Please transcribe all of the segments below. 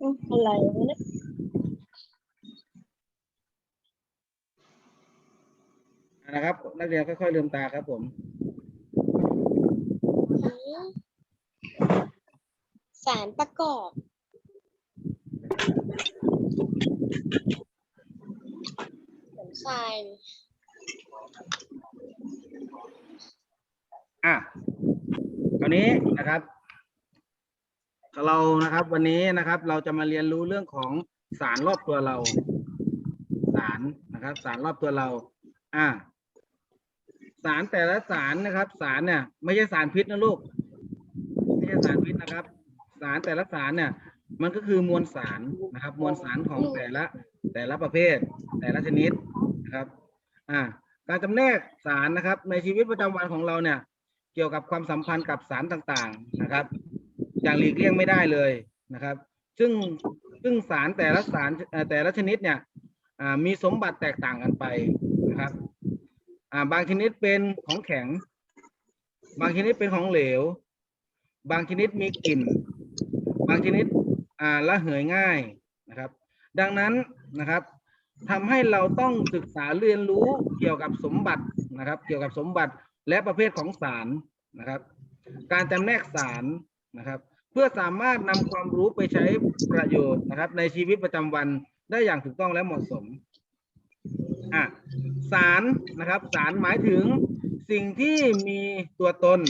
อะไรวะเนี่ยนะครับ นักเรียนค่อยๆลืมตาครับผม สารประกอบเหมือนทรายเลยอะคราวนี้นะครับ เรานะครับ วันนี้นะครับ เราจะมาเรียนรู้เรื่องของสารรอบตัวเรา สารนะครับ สารรอบตัวเรา อะสารแต่ละสารนะครับ สารเนี่ย ไม่ใช่สารพิษนะลูกไม่ใช่สารพิษนะครับ สารแต่ละสารเนี่ย มันก็คือมวลสารนะครับ มวลสารของแต่ละแต่ละประเภท แต่ละชนิดนะครับ อ่า การจำแนกสารนะครับ ในชีวิตประจำวันของเราเนี่ย เกี่ยวกับความสัมพันธ์กับสารต่างๆ นะครับ อย่างหลีกเลี่ยงไม่ได้เลยนะครับ ซึ่งซึ่งสารแต่ละสารแต่ละชนิดเนี่ยมีสมบัติแตกต่างกันไปนะครับบางชนิดเป็นของแข็ง บางชนิดเป็นของเหลว บางชนิดมีกลิ่น บางชนิดละเหยง่ายนะครับ ดังนั้นนะครับทำให้เราต้องศึกษาเรียนรู้เกี่ยวกับสมบัตินะครับ เกี่ยวกับสมบัติและประเภทของสารนะครับ การจำแนกสารนะครับ เพื่อสามารถนำความรู้ไปใช้ประโยชน์นะครับ ในชีวิตประจำวันได้อย่างถูกต้องและเหมาะสมอะสารนะครับสารหมายถึงสิ่งที่มีตัวตน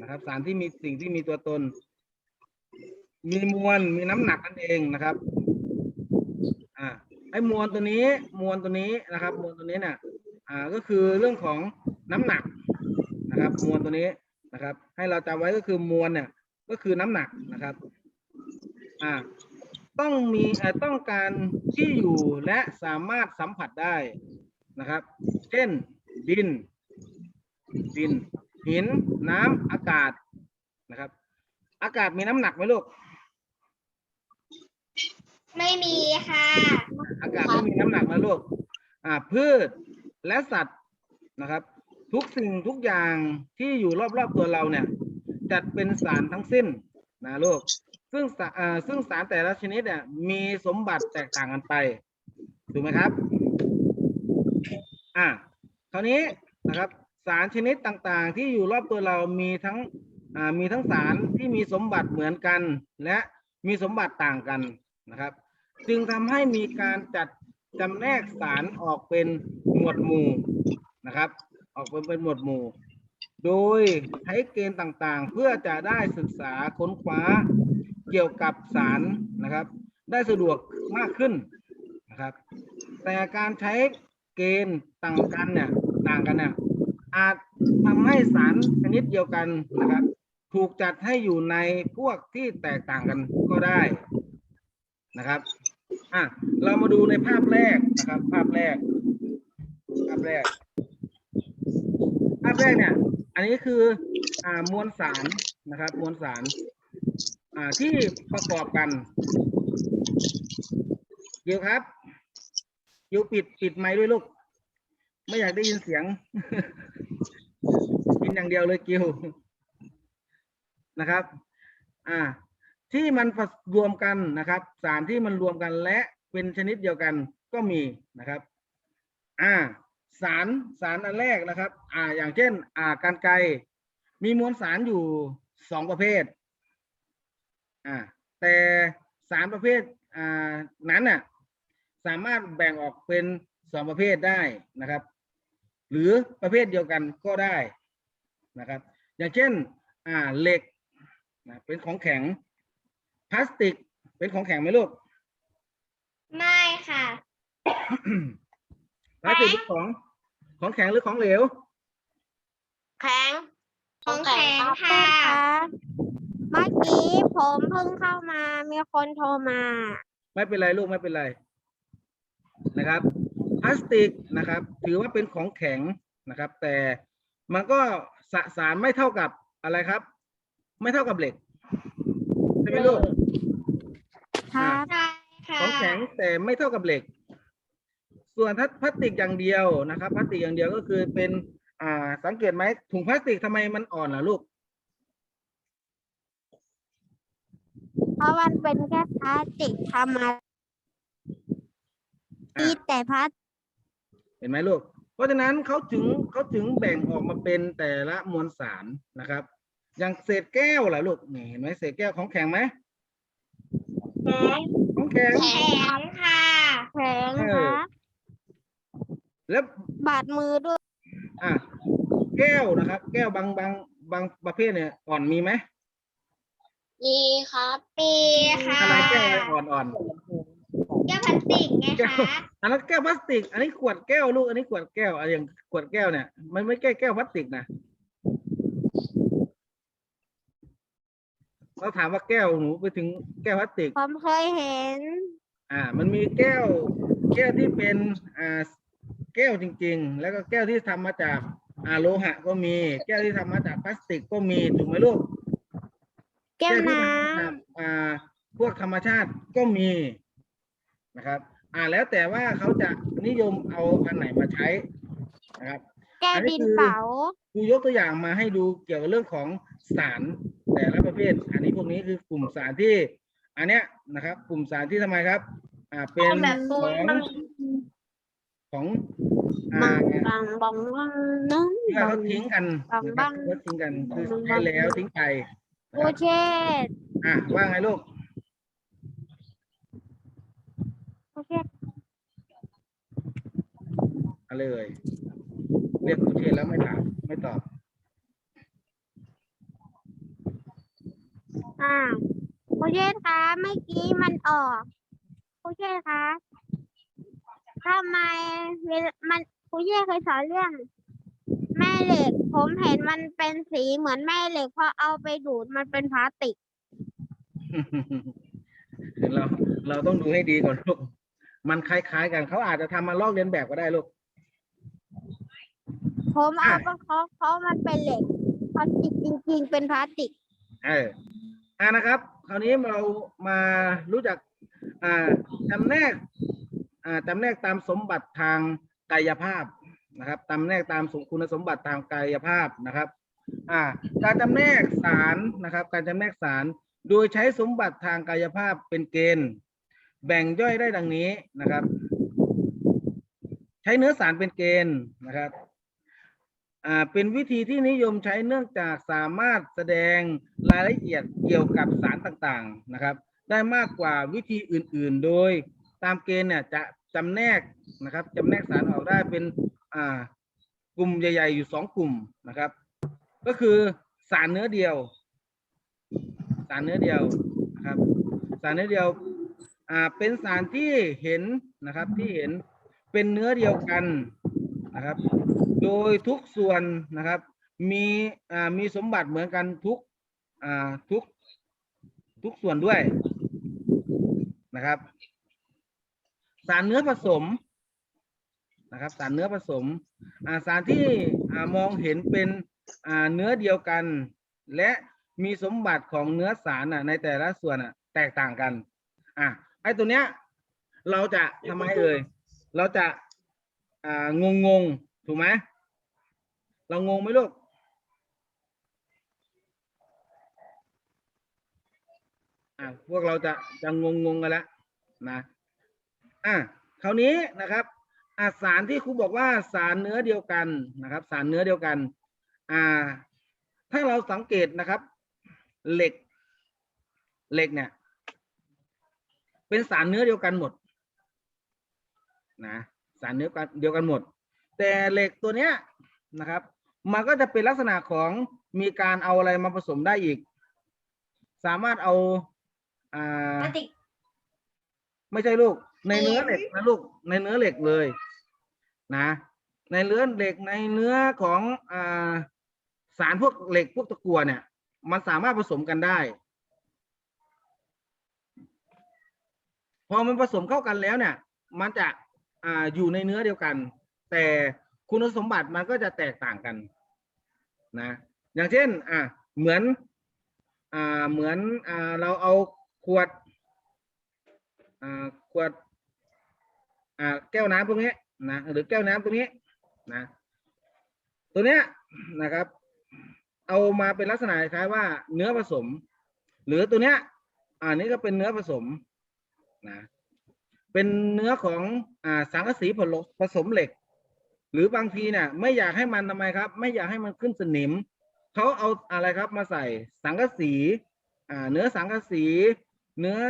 นะครับ สารที่มีสิ่งที่มีตัวตน มีมวลมีน้ำหนักนั่นเองนะครับอ่าไอ้มวลตัวนี้มวลตัวนี้นะครับ มวลตัวนี้เนี่ยอ่าก็คือเรื่องของน้ำหนักนะครับ มวลตัวนี้นะครับ ให้เราจำไว้ก็คือมวลเนี่ย ก็คือน้ำหนักนะครับอ่าต้องมีเอ่อต้องการที่อยู่และสามารถสัมผัสได้นะครับ เช่นดิน ดิน หิน น้ำอากาศนะครับ อากาศมีน้ำหนักไหมลูก ไม่มีค่ะ อากาศไม่มีน้ำหนักนะลูกอ่าพืชและสัตว์นะครับ ทุกสิ่งทุกอย่างที่อยู่รอบๆตัวเราเนี่ย จัดเป็นสารทั้งสิ้นนะลูกซึ่งสาอ่าซึ่งสารแต่ละชนิดเนี่ยมีสมบัติแตกต่างกันไปถูกไหมครับอ่าคราวนี้นะครับสารชนิดต่างๆ ที่อยู่รอบตัวเรามีทั้งมีทั้งสารที่มีสมบัติเหมือนกัน และมีสมบัติต่างกันนะครับ จึงทำให้มีการจัดจำแนกสารออกเป็นหมวดหมู่นะครับ ออกเป็นเป็นหมวดหมู่ โดยใช้เกณฑ์ต่างๆ เพื่อจะได้ศึกษาค้นคว้าเกี่ยวกับสารนะครับ ได้สะดวกมากขึ้นนะครับ แต่การใช้เกณฑ์ต่างกันเนี่ยต่างกันเนี่ยอาจทำให้สารชนิดเดียวกันนะครับ ถูกจัดให้อยู่ในพวกที่แตกต่างกันก็ได้นะครับอะเรามาดูในภาพแรกนะครับ ภาพแรก ภาพแรก ภาพแรกเนี่ย อันนี้คืออ่ามวลสารนะครับ มวลสารอ่าที่ประกอบกันเดี๋ยวครับเดี๋ยวปิดปิดไมค์ด้วยลูก ไม่อยากได้ยินเสียงกินอย่างเดียวเลยกิวนะครับ อ่า ที่มันผสรวมกันนะครับ สารที่มันรวมกันและเป็นชนิดเดียวกันก็มีนะครับ อ่า สารสารอันแรกนะครับ อ่าอย่างเช่น อ่าการไกรมีมวลสารอยู่สองประเภทอ่าแต่สารประเภทอ่านั้นน่ะสามารถแบ่งออกเป็นสองประเภทได้นะครับ หรือประเภทเดียวกันก็ได้นะครับ อย่างเช่นอ่าเหล็กนะเป็นของแข็งพลาสติกเป็นของแข็งไหมลูกไม่ค่ะพลาสติกเป็นของ ของแข็งหรือของเหลว แข็งของแข็งค่ะ เมื่อกี้ผมเพิ่งเข้ามา มีคนโทรมา ไม่เป็นไรลูกไม่เป็นไร นะครับพลาสติกนะครับ ถือว่าเป็นของแข็งนะครับ แต่มันก็สสารไม่เท่ากับอะไรครับ ไม่เท่ากับเหล็กใช่ไหมลูก ครับใช่ค่ะของแข็งแต่ไม่เท่ากับเหล็ก ส่วนถ้าพลาสติกอย่างเดียวนะครับพลาสติกอย่างเดียวก็คือเป็นอ่าสังเกตไหมถุงพลาสติกทำไมมันอ่อนล่ะลูก เพราะะมันเป็นแค่พลาสติกธรรมดาอะแต่พลาสเห็นไหมลูก เพราะฉะนั้นเขาถึงเขาถึงแบ่งออกมาเป็นแต่ละมวลสารนะครับ อย่างเศษแก้วล่ะลูกนี่เห็นไหมเศษแก้วของแข็งไหมแข็งของแข็งแข็งค่ะแข็งเอคอรับ แล้วบาดมือด้วย อะแก้วนะครับ แก้วบางบางบางประเภทเนี่ยอ่อนมีไหมมีครับปีค่ะอะไรแก้วอะไรอ่อนอ่อนแก้วพลาสติกไงแก้วคะอันนั้นแก้วพลาสติก อันนี้ขวดแก้วลูก อันนี้ขวดแก้วอะไรอย่างขวดแก้วเนี่ย มันไม่แก้แก้วพลาสติกนะเราถามว่าแก้วหนูไปถึงแก้วพลาสติกผมเคยเห็น อ่า มันมีแก้ว แก้วที่เป็นอ่า แก้วจริง ๆ แล้วก็แก้วที่ทำมาจากอ่าโลหะก็มี แก้วที่ทำมาจากพลาสติกก็มีถูกไหมลูก แก้วที่น้ทำมาจากอ่าพวกธรรมชาติก็มีนะครับ อ่าแล้วแต่ว่าเขาจะนิยมเอาอันไหนมาใช้นะครับำแก้วอันนี้ดินคือเผาครูยกตัวอย่างมาให้ดูเกี่ยวกับเรื่องของสารแต่ละประเภท อันนี้พวกนี้คือกลุ่มสารที่ อันเนี้ยนะครับ กลุ่มสารที่ทำไมครับ อ่าเป็นแบบขปูอนง ของอ่าบังบังบังบังน้องที่ว่าเขาทิ้งกันบังนะคบัรับงเขาทิ้งกันคือใช้แล้วทิ้งไปนะโอครับเชตอะว่าไงลูกโอเชตเอาเลย เรียกครูเชษแล้วไม่ถามไม่ตอบอ่าโอเชตคะเมื่อกี้มันออกโอเชตคะ ทำไมเวลามันโอเชตเคยสอนเรื่องแม่เหล็ก ผมเห็นมันเป็นสีเหมือนแม่เหล็กพอเอาไปดูดมันเป็นพลาสติก เราเราต้องดูให้ดีก่อนลูก มันคล้ายๆกันเขาอาจจะทำมาลอกเลียนแบบก็ได้ลูก ผมเอาอะไปเคาะเพราะมันเป็นเหล็กพลาสติกจริง ๆ เป็นพลาสติก เอออ่านะครับ คราวนี้เรามารู้จัก อ่าจำแนกอ่า จำแนกตามสมบัติทางกายภาพนะครับจำแนกตามสมคุณสมบัติทางกายภาพนะครับอ่าการจำแนกสารนะครับ การจำแนกสารโดยใช้สมบัติทางกายภาพเป็นเกณฑ์ แบ่งย่อยได้ดังนี้นะครับ ใช้เนื้อสารเป็นเกณฑ์นะครับอ่าเป็นวิธีที่นิยมใช้เนื่องจากสามารถแสดงรายละเอียดเกี่ยวกับสารต่างๆนะครับ ได้มากกว่าวิธีอื่นๆ โดย ตามเกณฑ์เนี่ยจะจำแนกนะครับจำแนกสารออกได้เป็นอ่ากลุ่มใหญ่ ๆ อยู่สองกลุ่มนะครับ ก็คือสารเนื้อเดียว สารเนื้อเดียวนะครับ สารเนื้อเดียวอ่าเป็นสารที่เห็นนะครับที่เห็นเป็นเนื้อเดียวกันนะครับ โดยทุกส่วนนะครับ มีอ่ามีสมบัติเหมือนกันทุกอ่าทุกทุกส่วนด้วยนะครับ สารเนื้อผสมนะครับ สารเนื้อผสมสารที่มองเห็นเป็นเนื้อเดียวกัน และมีสมบัติของเนื้อสารในแต่ละส่วนแตกต่างกันอะไอ้ตัวเนี้ย เราจะทำไมเอ่ยเราจะอ่างงงถูกไหมเรางงไหมลูกพวกเราจะจะงงงๆกันแล้วนะ อะคราวนี้นะครับอะสารที่ครูบอกว่าสารเนื้อเดียวกันนะครับ สารเนื้อเดียวกัน อ่า ถ้าเราสังเกตนะครับ เหล็ก เหล็กเนี่ย เป็นสารเนื้อเดียวกันหมด นะ สารเนื้อกันเดียวกันหมด แต่เหล็กตัวเนี้ยนะครับ มันก็จะเป็นลักษณะของมีการเอาอะไรมาผสมได้อีก สามารถเอา อ่าพลาสติกไม่ใช่ลูก ในเนื้อเหล็กนะลูกในเนื้อเหล็กเลยนะในเนื้อเหล็กในเนื้อของอสารพวกเหล็กพวกตะกั่วเนี่ย มันสามารถผสมกันได้ พอมันผสมเข้ากันแล้วเนี่ย มันจะออยู่ในเนื้อเดียวกัน แต่คุณสมบัติมันก็จะแตกต่างกันนะอย่างเช่นอ่าเหมือนอ่าเหมือนอ่าเราเอาขวดอ่าขวด แก้วน้ำตรงนี้นะหรือแก้วน้ำตรงนี้นะตัวเนี้ยนะครับ เอามาเป็นลักษณะคล้ายว่าเนื้อผสม หรือตัวเนี้ยอันนี้ก็เป็นเนื้อผสมนะเป็นเนื้อของอ่าสังกะสีผลผสมเหล็ก หรือบางทีเนี่ยไม่อยากให้มันทำไมครับ ไม่อยากให้มันขึ้นสนิมเขาเอาอะไรครับมาใส่สังกะสีอ่าเนื้อสังกะสี เนื้อ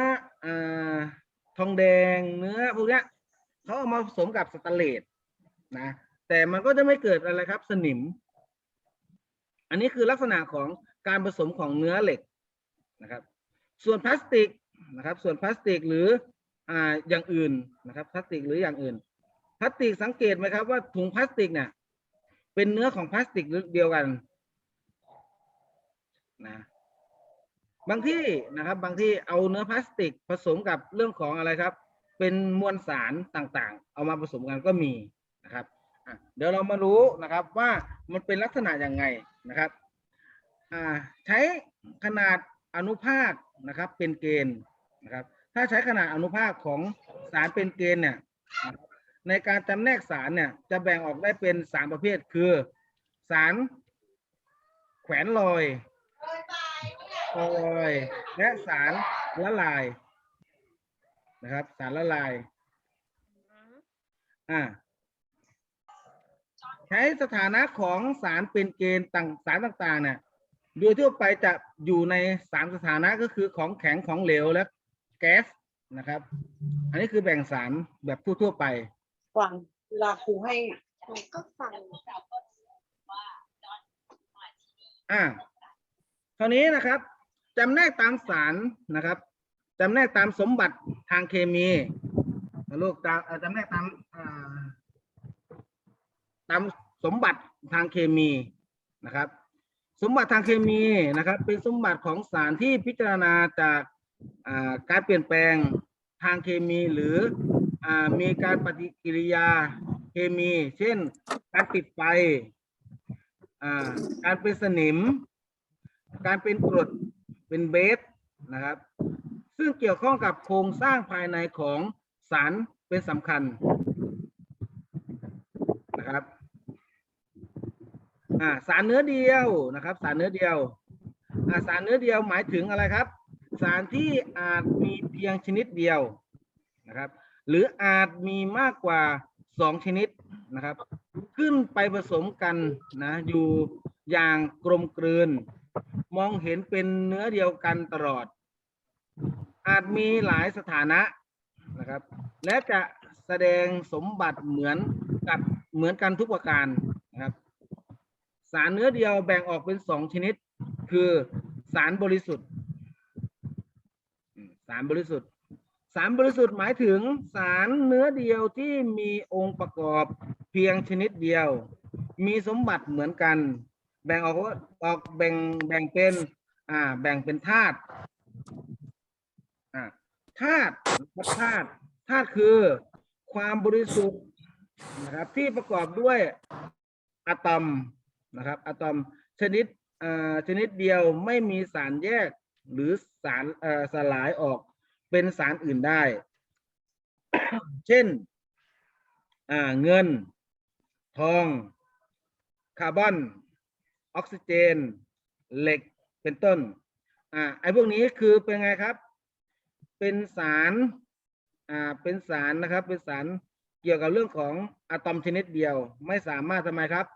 อ่าทองแดง เนื้อพวกเนี้ย เขาเอามาผสมกับสแตนเลสนะ แต่มันก็จะไม่เกิดอะไรครับ สนิม อันนี้คือลักษณะของการผสมของเนื้อเหล็กนะครับ ส่วนพลาสติกนะครับ ส่วนพลาสติกหรืออ่าอย่างอื่นนะครับ พลาสติกหรืออย่างอื่น พลาสติกสังเกตไหมครับว่าถุงพลาสติกเนี่ยเป็นเนื้อของพลาสติกเดียวกันนะบางที่นะครับบางที่เอาเนื้อพลาสติกผสมกับเรื่องของอะไรครับ เป็นมวลสารต่างๆ เอามาผสมกันก็มีนะครับอะเดี๋ยวเรามารู้นะครับว่ามันเป็นลักษณะยังไงนะครับอ่าใช้ขนาดอนุภาคนะครับเป็นเกณฑ์นะครับ ถ้าใช้ขนาดอนุภาคของสารเป็นเกณฑ์เนี่ยนะครับในการจำแนกสารเนี่ยจะแบ่งออกได้เป็นสามประเภทคือสารแขวนลอยลอยและสารละลาย นะครับ สารละลาย อ่า ใช้สถานะของสารเป็นเกณฑ์ต่างสารต่างๆเนี่ยโดยทั่วไปจะอยู่ในสามสถานะก็คือของแข็งของเหลวและแก๊สนะครับ อันนี้คือแบ่งสารแบบทั่วๆไปฟังเวลาครูให้ก็ฟังอ่าคราวนี้นะครับจำแนกตามสารนะครับ จำแนกตามสมบัติทางเคมีลูกจำแนกตามตามสมบัติทางเคมีนะครับ สมบัติทางเคมีนะครับ เป็นสมบัติของสารที่พิจารณาจากการเปลี่ยนแปลงทางเคมีหรืออมีการปฏิกิริยาเคมี เช่น การติดไฟการเป็นสนิม การเป็นกรดเป็นเบสนะครับ ซึ่งเกี่ยวข้องกับโครงสร้างภายในของสารเป็นสำคัญนะครับสารเนื้อเดียวนะครับ สารเนื้อเดียวสารเนื้อเดียวหมายถึงอะไรครับ สารที่อาจมีเพียงชนิดเดียวนะครับ หรืออาจมีมากกว่าสองชนิดนะครับ ขึ้นไปผสมกันนะอยู่อย่างกลมกลืน มองเห็นเป็นเนื้อเดียวกันตลอด อาจมีหลายสถานะนะครับ และจะแสดงสมบัติเหมือนกับเหมือนกันทุกประการนะครับ สารเนื้อเดียวแบ่งออกเป็นสองชนิด คือสารบริสุทธิ์ สารบริสุทธิ์ สารบริสุทธิ์หมายถึงสารเนื้อเดียวที่มีองค์ประกอบเพียงชนิดเดียว มีสมบัติเหมือนกัน แบ่งออกว่าออกแบ่งแบ่งเป็นอ่าแบ่งเป็นธาตุ ธาตุธาตุธาตุคือความบริสุทธิ์นะครับที่ประกอบด้วยอะตอมนะครับอะตอมชนิดอ่าชนิดเดียวไม่มีสารแยกหรือสารอ่อสลายออกเป็นสารอื่นได้ เช่นอ่าเงิน ทอง คาร์บอน ออกซิเจน เหล็กเป็นต้นอ่าไอ้พวกนี้คือเป็นไงครับ เป็นสารอ่าเป็นสารนะครับเป็นสารเกี่ยวกับเรื่องของอะตอมชนิดเดียว ไม่สามารถทำไมครับ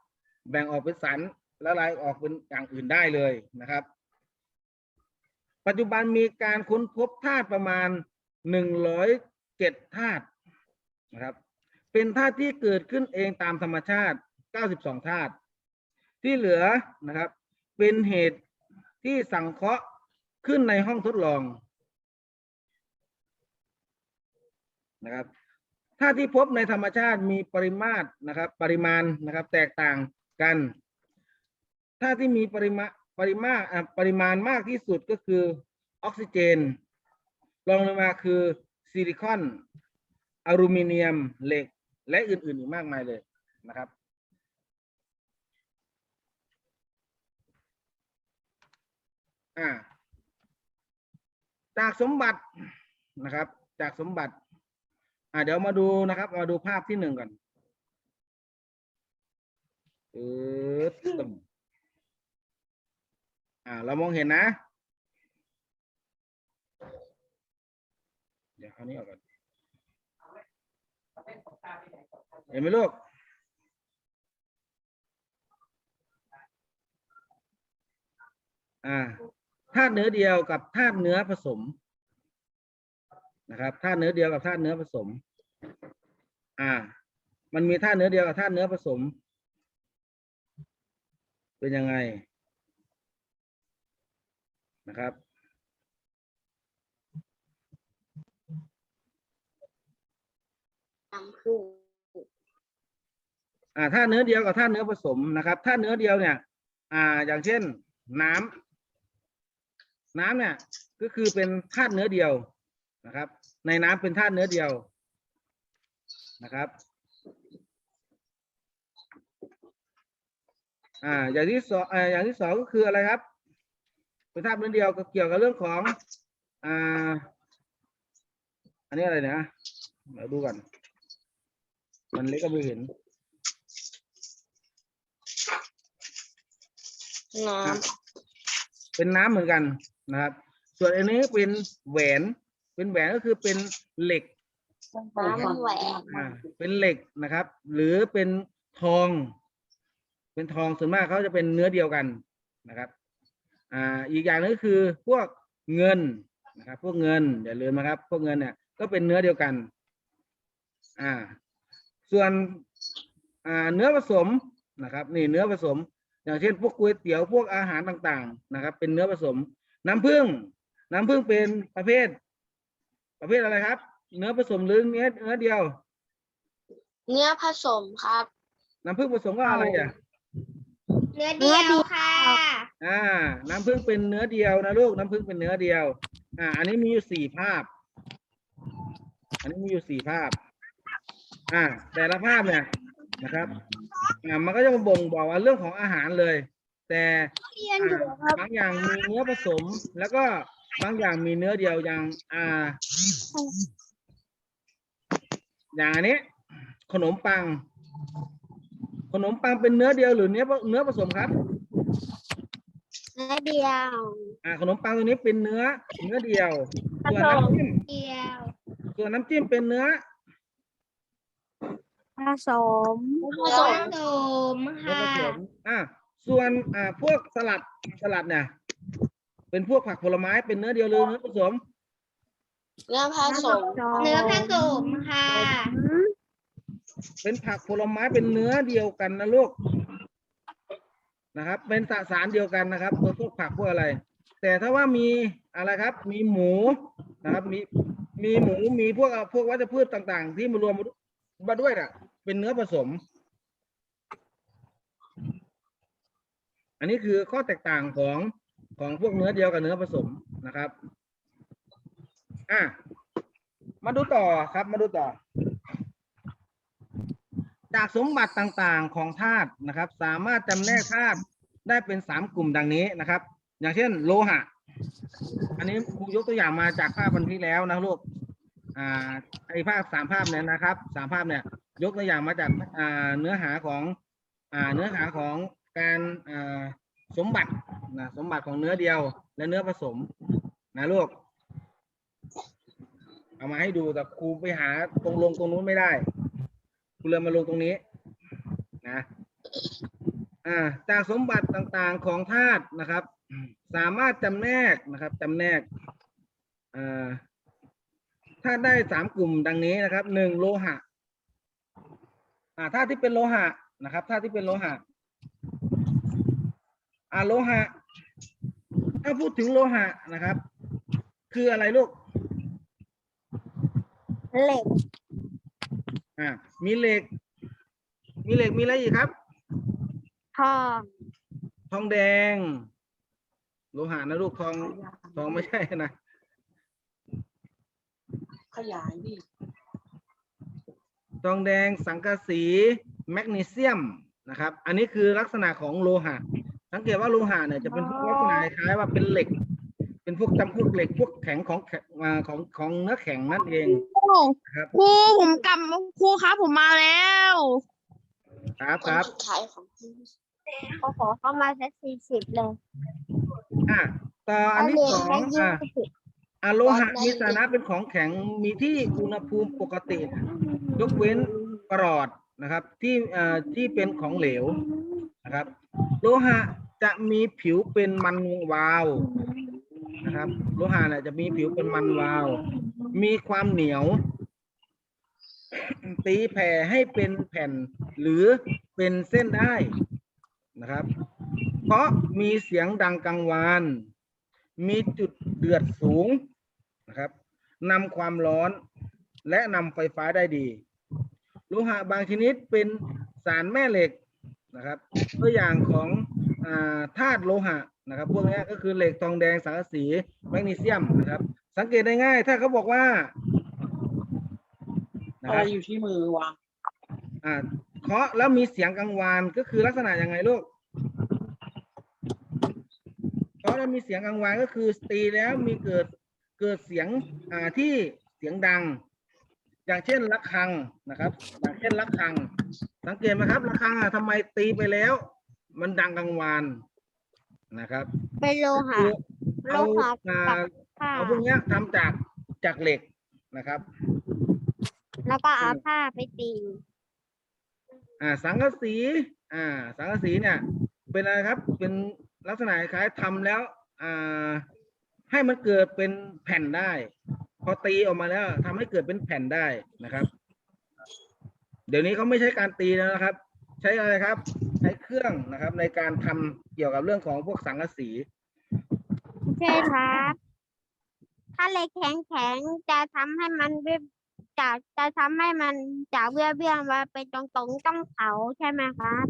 แบ่งออกเป็นสารละลายออกเป็นอย่างอื่นได้เลยนะครับ ปัจจุบันมีการค้นพบธาตุประมาณหนึ่งร้อยเจ็ดธาตุนะครับ เป็นธาตุที่เกิดขึ้นเองตามธรรมชาติเก้าสิบสองธาตุที่เหลือนะครับ เป็นเหตุที่สังเคราะห์ขึ้นในห้องทดลอง นะครับธาตุที่พบในธรรมชาติมีปริมาตรนะครับ ปริมาณนะครับ แตกต่างกันธาตุที่มีปริมาปริมาปริมาณมากที่สุดก็คือออกซิเจนรองลงมาคือซิลิคอนอลูมิเนียมเหล็ก และอื่นๆอีกมากมายเลยนะครับจากสมบัตินะครับ จากสมบัติ อ่าเดี๋ยวมาดูนะครับ มาดูภาพที่หนึ่งก่อนเออตึมอ่า เรามองเห็นนะ เดี๋ยวเอานี้ออกก่อนเห็นไหมลูกอ่าธาตุเนื้อเดียวกับธาตุเนื้อผสม นะครับธาตุเนื้อเดียวกับธาตุเนื้อผสม อ่า มันมีธาตุเนื้อเดียวกับธาตุเนื้อผสม เป็นยังไงนะครับน้ำผึ้งอ่าถ้าเนื้อเดียวกับถ้าเนื้อผสมนะครับถ้าเนื้อเดียวเนี่ย อ่า อย่างเช่น น้ำน้ำเนี่ย ก็คือเป็นธาตุเนื้อเดียว นะครับ ในน้ำเป็นธาตุเนื้อเดียวนะครับอ่าอย่างที่สองอ่าอย่างที่สองก็คืออะไรครับ เป็นธาตุเนื้อเดียวก็เกี่ยวกับเรื่องของอ่าอันนี้อะไรเนี่ยเดี๋ยวดูก่อนมันเล็กก็ไม่เห็นน้เป็นน้ำเหมือนกันนะครับ ส่วนอันนี้เป็นแหวน เป็นแหวนก็คือเป็นเหล็กำน้ำแหวนอ่าเป็นเหล็กนะครับ หรือเป็นทอง เป็นทองส่วนมากเขาจะเป็นเนื้อเดียวกันนะครับ อ่าอีกอย่างหนึงก็คือพวกเงินนะครับ พวกเงินอย่าลืมนะครับ พวกเงินเนี่ยก็เป็นเนื้อเดียวกัน อ่า ส่วนอ่าเนื้อผสมนะครับ นี่เนื้อผสม อย่างเช่น พวกก๋วยเตี๋ยวพวกอาหารต่างๆ นะครับ เป็นเนื้อผสม น้ำผึ้งน้ำผึ้งเป็นประเภท ประเภทอะไรครับ เนื้อผสมหรือเนื้อเนื้อเดียว เนื้อผสมครับ น้ำผึ้งผสมก็อะไรอะเนื้อเดียวค่ะอ่า น้ำผึ้งเป็นเนื้อเดียวนะลูก น้ำผึ้งเป็นเนื้อเดียว อ่า อันนี้มีอยู่สี่ภาพ อันนี้มีอยู่สี่ภาพ อ่า แต่ละภาพเนี่ยนะครับอ่ามันก็จะมาบ่งบอกว่าเรื่องของอาหารเลย แต่เรียนอยู่ครับบางอย่างมีเนื้อผสมแล้วก็ บางอย่างมีเนื้อเดียวอย่างอ่า อย่างอันนี้ ขนมปัง ขนมปังเป็นเนื้อเดียวหรือเนื้อเนื้อผสมครับ เนื้อเดียวอ่าขนมปังตัวนี้เป็นเนื้อ เนื้อเดียวส่วนผสมน้ำจิ้มเดียวส่วนน้ำจิ้มเป็นเนื้อผสมผสมเนื้อผสมอ่าส่วนอ่าพวกสลัดสลัดเนี่ย เป็นพวกผักผลไม้เป็นเนื้อเดียวหรือเนื้อผสม เนื้อผสมเนื้อผสมค่ะเป็นผักผลไม้เป็นเนื้อเดียวกันนะลูกนะครับ เป็นสสารเดียวกันนะครับตัวพวกผักพวกอะไร แต่ถ้าว่ามีอะไรครับ มีหมูนะครับ มีมีหมูมีพวกพวกวัชพืชต่าง ๆ ที่มารวมมาด้วยน่ะ เป็นเนื้อผสม อันนี้คือข้อแตกต่างของ ของพวกเนื้อเดียวกับเนื้อผสมนะครับ อะ มาดูต่อครับ มาดูต่อ จากสมบัติต่างๆของธาตุนะครับ สามารถจำแนกธาตุได้เป็นสามกลุ่มดังนี้นะครับ อย่างเช่น โลหะ อันนี้ครูยกตัวอย่างมาจากภาพวันที่แล้วนะลูก อ่า ไอภาพสามภาพเนี่ยนะครับสามภาพเนี่ย ยกตัวอย่างมาจากอ่าเนื้อหาของ อ่า เนื้อหาของการอ่า สมบัตินะสมบัติของเนื้อเดียว และเนื้อผสม นะลูกเอามาให้ดูแต่ครูไปหาตรงลงตรงนู้นไม่ได้กูเลยมาลงตรงนี้ นะอ่าจากสมบัติต่างๆของธาตุนะครับ สามารถจำแนกนะครับจำแนกอ่าธาตุได้สามกลุ่มดังนี้นะครับหนึ่งโลหะอ่าธาตุที่เป็นโลหะนะครับธาตุที่เป็นโลหะ อ่าโลหะ ถ้าพูดถึงโลหะนะครับ คืออะไรลูกเหล็กอ่ามีเหล็ก มีเหล็กมีอะไรอีกครับ ทองทองแดง โลหะนะลูกทองทองไม่ใช่นะขยายดิทองแดงสังกะสี แมกนีเซียมนะครับ อันนี้คือลักษณะของโลหะ สังเกตว่าโลหะเนี่ยจะเป็นพวกลักษณะคล้ายๆว่าเป็นเหล็ก เป็นพวกจำพวกเหล็กพวกแข็งของแข็งอ่าของของเนื้อแข็งนั่นเองครูครับครูผมกลับครูครับผมมาแล้วครับคคนรับสุดท้ายของโอ้โหเข้ามาสักสี่สิบเลยอะต่ออันที่สองเรียนได้อะยี่สิบอะโลหะมีสถานะเป็นของแข็งมีที่อุณหภูมิปกติเนี่ยยกเว้นกรอดนะครับที่เอ่อที่เป็นของเหลวนะครับ โลหะ จะมีผิวเป็นมันวาวนะครับโลหะเนี่ยจะมีผิวเป็นมันวาว มีความเหนียว ตีแผ่ให้เป็นแผ่นหรือเป็นเส้นได้นะครับ เพราะมีเสียงดังกังวาน มีจุดเดือดสูงนะครับนำความร้อนและนำไฟฟ้าได้ดีโลหะบางชนิดเป็นสารแม่เหล็กนะครับ ตัวอย่างของ ธาตุโลหะนะครับพวกนี้ก็คือเหล็กทองแดงสังกะสีแมกนีเซียมนะครับ สังเกตได้ง่าย ถ้าเขาบอกว่าอะไรอยู่ที่มือวางอ่าเคาะแล้วมีเสียงกังวานก็คือลักษณะยังไงลูกเคาะแล้วมีเสียงกังวานก็คือตีแล้วมีเกิดเกิดเสียงอ่าที่เสียงดัง อย่างเช่นระฆังนะครับ อย่างเช่นระฆัง สังเกตไหมครับระฆังอะทำไมตีไปแล้ว มันดังกังวานนะครับ เป็นโลหะคือโลเอาหะอ่ากับผ้าเอาพวกเนี้ยทำจากจากเหล็กนะครับ แล้วก็เอาผ้าไปตีอ่าสังกะสีอ่าสังกะสีเนี่ย เป็นอะไรครับ เป็นลักษณะคล้ายๆทำแล้วอ่าให้มันเกิดเป็นแผ่นได้ พอตีออกมาแล้วทำให้เกิดเป็นแผ่นได้นะครับ เดี๋ยวนี้เขาไม่ใช้การตีแล้วนะครับ ใช้อะไรครับ ใช้ เครื่องนะครับ ในการทำเกี่ยวกับเรื่องของพวกสังกะสีใช่ครับ ถ้าเหล็กแข็งแข็งๆจะทำให้มันเบี้ยจะจะทำให้มันจากเบี้ยเบี้ยๆมาเป็นตรงตรงๆต้องเผาใช่ไหมครับ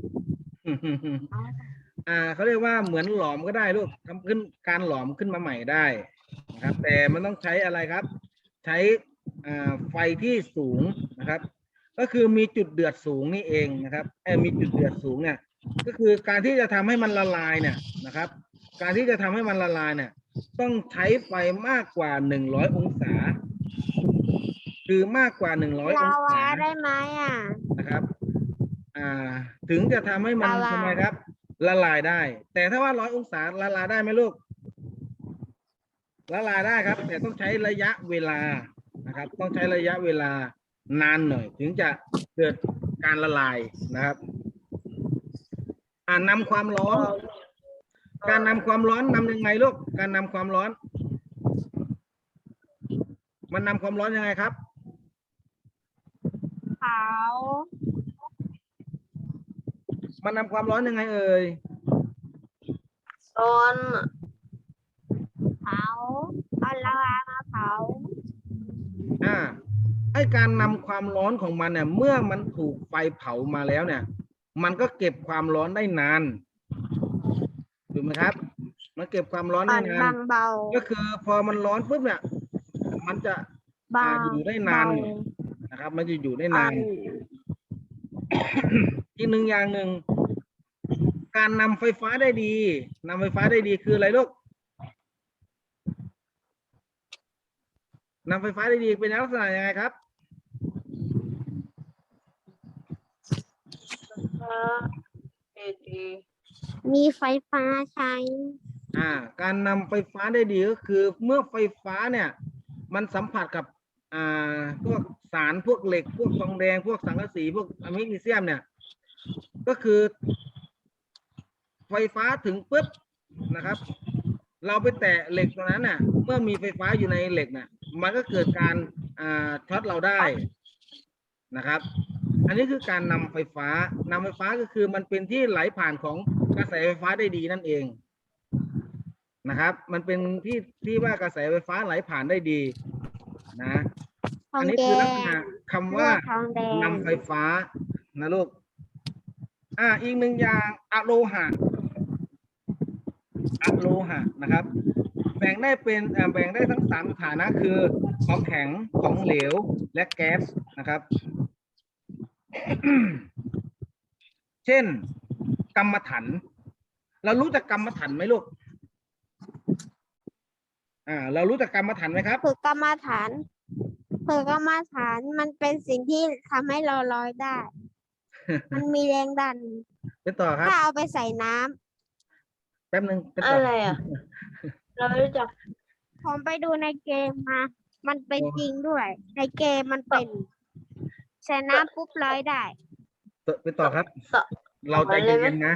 อ่าเขาเรียกว่าเหมือนหลอมก็ได้ลูกทำขึ้นการหลอมขึ้นมาใหม่ได้นะครับ แต่มันต้องใช้อะไรครับ ใช้อ่าไฟที่สูงนะครับ ก็คือมีจุดเดือดสูงนี่เองนะครับเออมีจุดเดือดสูงเนี่ย ก็คือการที่จะทำให้มันละลายเนี่ยนะครับ การที่จะทำให้มันละลายเนี่ย ต้องใช้ไฟมากกว่าหนึ่งร้อยองศา คือมากกว่าหนึ่งร้อยอลางวาศาได้ไหมอะนะครับ อ่า ถึงจะทำให้มันละลายทำไมครับ ละลายได้ แต่ถ้าว่าร้อยองศาละลายได้ไหมลูกละลายได้ครับ แต่ต้องใช้ระยะเวลานะครับ ต้องใช้ระยะเวลานานหน่อย ถึงจะเกิดการละลายนะครับ อ่านำความร้อน การนำความร้อนนำยังไงลูก การนำความร้อน มันนำความร้อนยังไงครับเผามันนำความร้อนยังไงเอ่ยร้อนเผาเอาลาวามาเผาอ่าไอการนำความร้อนของมันเนี่ย เมื่อมันถูกไฟเผามาแล้วเนี่ย มันก็เก็บความร้อนได้นานถูกไหมครับ มันเก็บความร้อนอ่ได้อนนาบาน งเบาก็คือพอมันร้อนปุ๊บเนี่ย มันจะบางอยู่ได้นานเบหน่อยนะครับ มันจะอยู่ได้อ่นาอนนอีกหนึ่งอย่างหนึ่ง การนำไฟฟ้าได้ดีนำไฟฟ้าได้ดีคืออะไรลูกนำไฟฟ้าได้ดีเป็นลักษณะยังไงครับ เอดีมีไฟฟ้าใช้ อ่า การนำไฟฟ้าได้ดีก็คือ เมื่อไฟฟ้าเนี่ย มันสัมผัสกับ อ่า พวกสารพวกเหล็ก พวกทองแดง พวกสังกะสี พวกอะมิกนีเซียมเนี่ย ก็คือ ไฟฟ้าถึงปุ๊บนะครับ เราไปแตะเหล็กตรงนั้นน่ะ เมื่อมีไฟฟ้าอยู่ในเหล็กน่ะ มันก็เกิดการ อ่าช็อตเราได้นะครับ อันนี้คือการนำไฟฟ้านำไฟฟ้าก็คือมันเป็นที่ไหลผ่านของกระแสไฟฟ้าได้ดีนั่นเองนะครับ มันเป็นที่ที่ว่ากระแสไฟฟ้าไหลผ่านได้ดีนะทออังนนี้แดคือลักษงณะคำเลืว่าอดทองแดงนำไฟฟ้านะลูกอ่าอีกหนึ่งอย่างอะโลหะอะโลหะนะครับ แบ่งได้เป็นอ่าแบ่งได้ทั้งสามฐานะคือของแข็งของเหลวและแก๊สนะครับ เช่น กรรมฐานเรารู้จักกรรมฐานไหมลูกอ่า เรารู้จักกรรมฐานไหมครับฝึกกรรมฐานฝึกกรรมฐานมันเป็นสิ่งที่ทำให้เราลอยได้ มันมีแรงดันเป็นต่อครับถ้าเอาไปใส่น้ำแป๊บหนึ่งเป็นอะต่อไรอะ เรารู้จักถผมไปดูในเกมมา มันเป็นจริงด้วย ในเกมมันเป็น ชนะปุ๊บร้อยได้ ไปต่อครับต่อเราใจเย็นๆนะ